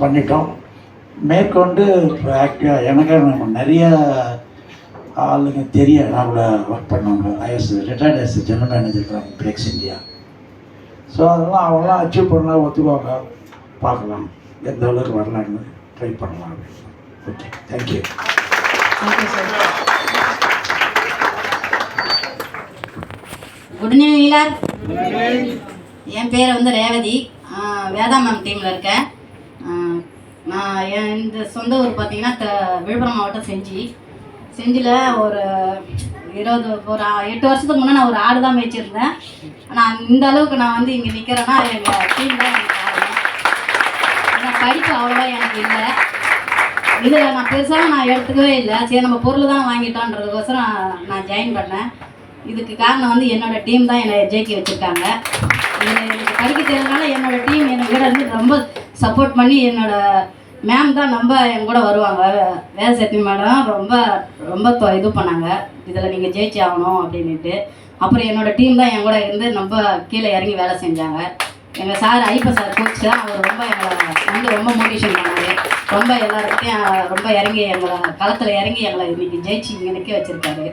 பண்ணிட்டோம். மேற்கொண்டு ஆக்டிவாக எனக்கு நம்ம நிறைய ஆளுங்க தெரியும் நம்மள ஒர்க் பண்ணவங்க. IS retired as general manager Brakes India so அதெல்லாம் அவங்களாம் அச்சீவ் பண்ணலாம் ஒத்துக்குவாங்க. பார்க்கலாம். எந்த அளவுக்கு வரலான்னு ட்ரை பண்ணலாம் okay thank you good evening என் பேர் வந்து ரேவதி. வேதா மேம் டீமில் இருக்கேன். நான் இந்த சொந்த ஊர் பார்த்தீங்கன்னா த- விழுப்புரம் மாவட்டம் செஞ்சி. செஞ்சியில் ஒரு இருபது ஒரு எட்டு வருஷத்துக்கு முன்னே நான் ஒரு ஆடு தான் மேய்ச்சிருந்தேன். ஆனால் இந்த அளவுக்கு நான் வந்து இங்கே நிற்கிறேன்னா எங்கள் டீம் தான் எனக்கு படிப்பு அவ்வளோவா எனக்கு இல்லை. இதில் நான் பெருசாக நான் எடுத்துக்கவே இல்லை. சரி நம்ம பொருள் தான் வாங்கிட்டோன்றதுக்கோசரம் நான் ஜாயின் பண்ணேன். இதுக்கு காரணம் வந்து என்னோட டீம் தான் என்னை ஜெயிக்க வச்சுருக்காங்க. எனக்கு படிக்க தெரிஞ்சனால என்னோட டீம் என்னை கூட இருந்து ரொம்ப சப்போர்ட் பண்ணி என்னோடய மேம் தான் ரொம்ப என் கூட வருவாங்க. வேதசக்தி மேடம் ரொம்ப ரொம்ப இது பண்ணாங்க. இதில் நீங்கள் ஜெயிச்சு ஆகணும் அப்படின்ட்டு அப்புறம் என்னோட டீம் தான் என் கூட இருந்து ரொம்ப கீழே இறங்கி வேலை செஞ்சாங்க. எங்கள் சார் ஐப்ப சார் கோச் தான் அவர் ரொம்ப எங்களை வந்து ரொம்ப மோட்டிவேஷன் பண்ணாரு. ரொம்ப எல்லாருக்கிட்டையும் ரொம்ப இறங்கி எங்களை களத்தில் இறங்கி எங்களை இன்னைக்கு ஜெயிச்சு இங்கே நிற்க வச்சுருக்காரு.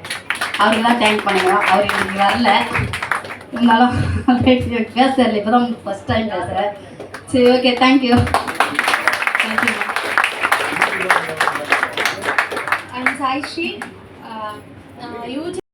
அவருக்கு தான் தேங்க் பண்ணுவோம் அவர் இன்னைக்கு வரல. இருந்தாலும் பேச இப்போ தான் ஃபஸ்ட் டைம் பேசுகிறேன் சரி okay thank you is Aishi. Uh, uh, you